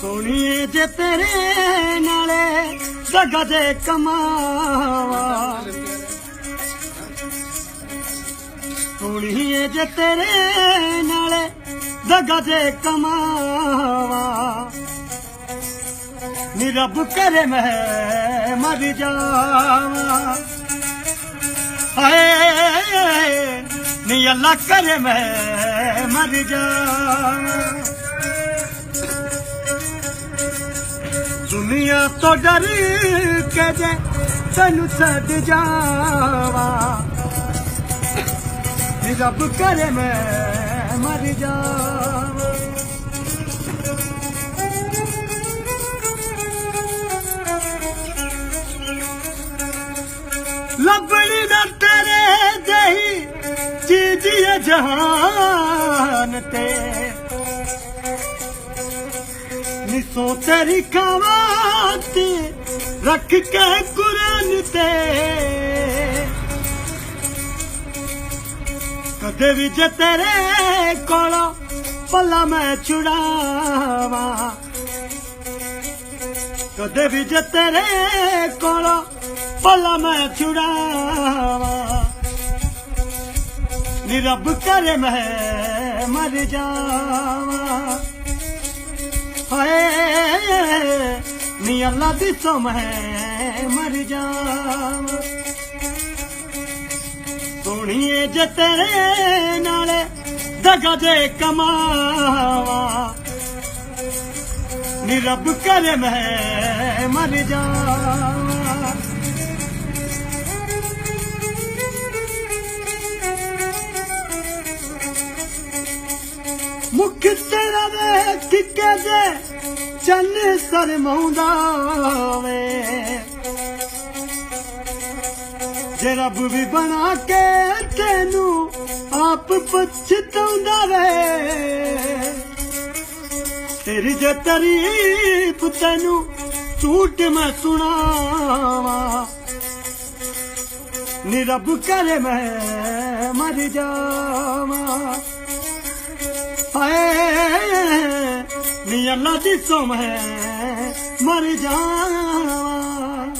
ਸੋਣੀਏ ਜੇ ਤੇਰੇ ਨਾਲੇ ਜਗਾ ਦੇ ਕਮਾਵਾ ਸੋਣੀਏ ਜੇ ਤੇਰੇ ਨਾਲੇ ਦਗਾ ਦੇ ਕਮਾਵਾ। ਨੀ ਰੱਬ ਕਰੇ ਮੈਂ ਮਰ ਜਾਵਾਂ। ਹਾਏ, ਨੀ ਅੱਲਾ ਕਰੇ ਮੈਂ ਮਰ ਜਾਵਾਂ। ਦੁਨੀਆ ਤੋਂ ਡਰ ਕੇ ਜੇ ਤੈਨੂੰ ਛੱਡ ਜਾਵਾਂ। ਰੱਬ ਕਰੇ ਮੈਂ, ਮਰ ਜਾਵਾਂ। ਲੱਭਣੀ ਨਾ ਤੇਰੇ ਦੇਹੀ ਚੀਜ਼ੀਏ ਜਹਾਨ ਤੇ। ਨਿਸੋ ਤੇਰੀ ਖਾਵਾਤ ਰੱਖ ਕੇ ਕੁਰਾਨ ਤੇ। ਕਦੇ ਵੀ ਜੇ ਤੇਰੇ ਕੋਲੋਂ, ਪੱਲਾ ਮੈਂ ਛੁਡਾਵਾਂ। ਕਦੇ ਵੀ ਜੇ ਤੇਰੇ ਕੋਲੋਂ, ਪੱਲਾ ਮੈਂ ਛੁਡਾਵਾਂ। ਨੀ ਰੱਬ ਕਰੇ ਮੈਂ ਮਰ ਜਾਵਾਂ। ਹਾਏ, ਨੀ ਅੱਲਾ ਦੀ ਸੋ ਮੈਂ ਮਰ ਜਾਵਾਂ। ਸੋਹਣੀਏ ਜੇ ਤੇਰੇ ਨਾਲੇ ਦਗਾ ਦੇ ਕਮਾਵਾ। ਨੀ ਰੱਬ ਕਰੇ ਮੈਂ ਮਰ ਜਾਵਾਂ। ਮੁਖ ਤੇਰਾ ਵੇਖ ਕੇ ਜੇ ਚੰਨ ਸਰਮਾਉਂਦਾ ਜੇ ਰੱਬ ਵੀ ਬਣਾ ਕੇ ਤੈਨੂੰ ਆਪ ਪਛਤਾਉਂਦਾ ਰਹੇ। ਤੇਰੀ ਜੇ ਤਾਰੀਫ ਤੈਨੂੰ ਝੂਠ ਮੈਂ ਸੁਣਾਵਾ। ਨੀ ਰੱਬ ਕਰੇ ਮੈਂ ਮਰ ਜਾਵਾਂ। ਹਾਏ, ਨੀ ਅੱਲਾ ਦੀ ਸੋ ਮੈਂ ਮਰ ਜਾਵਾਂ।